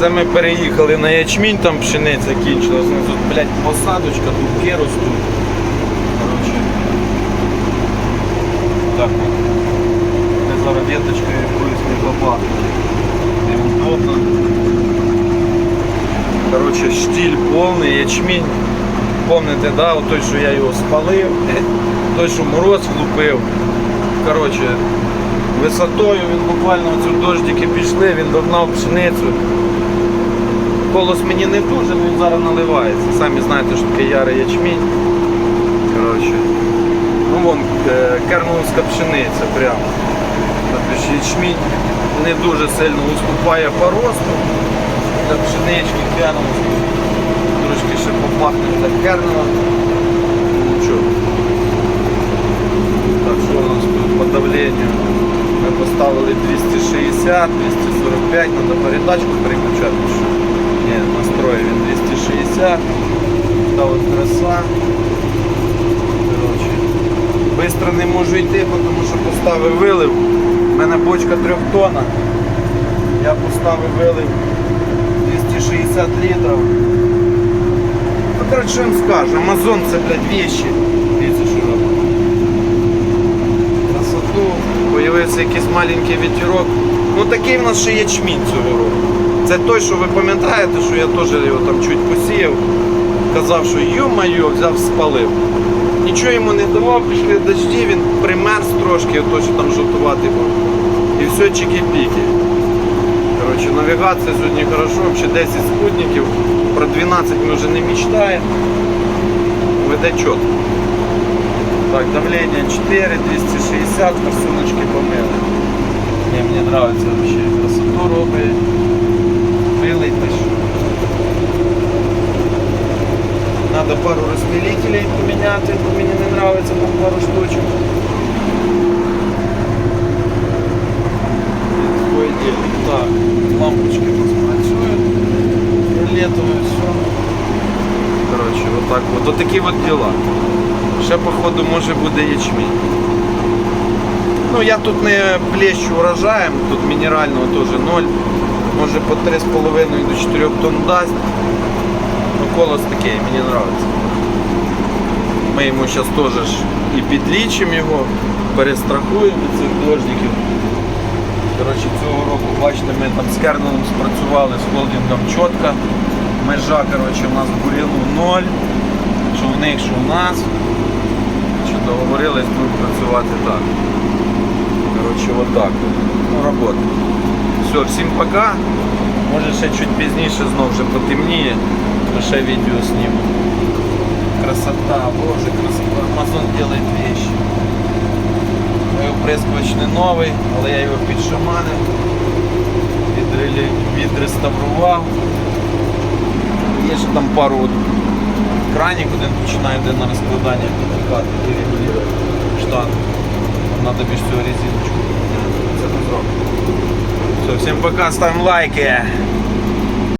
Це ми переїхали на ячмінь, там пшениця кінчилась. Ну, тут, блядь, посадочка, дубки ростуть. Коротше. Так. Ми зараз веточкою якоюсь не. Неудобно. Коротше, штіль повний, ячмінь. Помните, да, от той, що я його спалив, той, що мороз влупив. Коротше, висотою він буквально оцю дождики пішли, він догнав пшеницю. Колос мені не дуже, він зараз наливається. Самі знаєте, що таке ярий ячмінь. Коротше. Ну вон е, керновська пшениця прямо. Тобто ячмінь не дуже сильно уступає по росту. Для пшенички керновської. Трошки ще попахне для кернова. Ну. Так, що у нас тут по давленню? Ми поставили 260, 245, треба передачку переключати. Що? Ні, він 260. Та от краса. Бистро не можу йти, тому що поставив вилив. У мене бочка 3 тонна. Я поставив вилив 260 літрів. Ну, коротше, що вам скажу, Амазон це, блядь, вещи. Дивіться, що робить. Красоту, появився якийсь маленький вітерок. Ну такий в нас ще ячмінь цього року. Це той, що ви пам'ятаєте, що я теж його там чуть посіяв. Казав, що йо-майо, взяв, спалив. Нічого йому не давав, пішли дожді, він примерз трошки, то що там жовтувати був. І все чики-піки. Коротше, навігація сьогодні хорошо, взагалі 10 спутників, про 12 ми вже не мечтаємо. Веде чітко. Так, давление 4, 260, форсуночки помили. Нравится вообще. Красоту робить. Білий теж. Надо пару розпилителей поміняти, бо мені не нравится там пару штучок. Так, лампочки нас працюють. Фіолетове все. Короче, вот так вот. Вот такие вот дела. Ще походу може буде ячмінь. Ну я тут не плещу урожаєм, тут мінерального теж ноль. Може по 3,5 до 4 тонн дасть. Ну колос такий, мені подобається. Ми йому зараз теж і підлічимо його, перестрахуємо від цих дождиків. Коротше, цього року, бачите, ми там з кернелом спрацювали, з холдингом чітко. Межа коротше, у нас бурілу ноль. Що в них, що в нас. Що договорились будемо працювати так. Коротше, отак. Ну, робота. Все, всім пока. Може ще чуть пізніше знов вже потемніє, ще відео зніму. Красота, боже, красота. Амазон делает вещи. Мой оприскувач не новий, але я його підшаманив, відреставрував. Є ще там пару от кранів, один починає де на розкладання підтікати і регулювати. Надо більш цього резиночку. Це ми зробимо. Все, всім пока, ставимо лайки.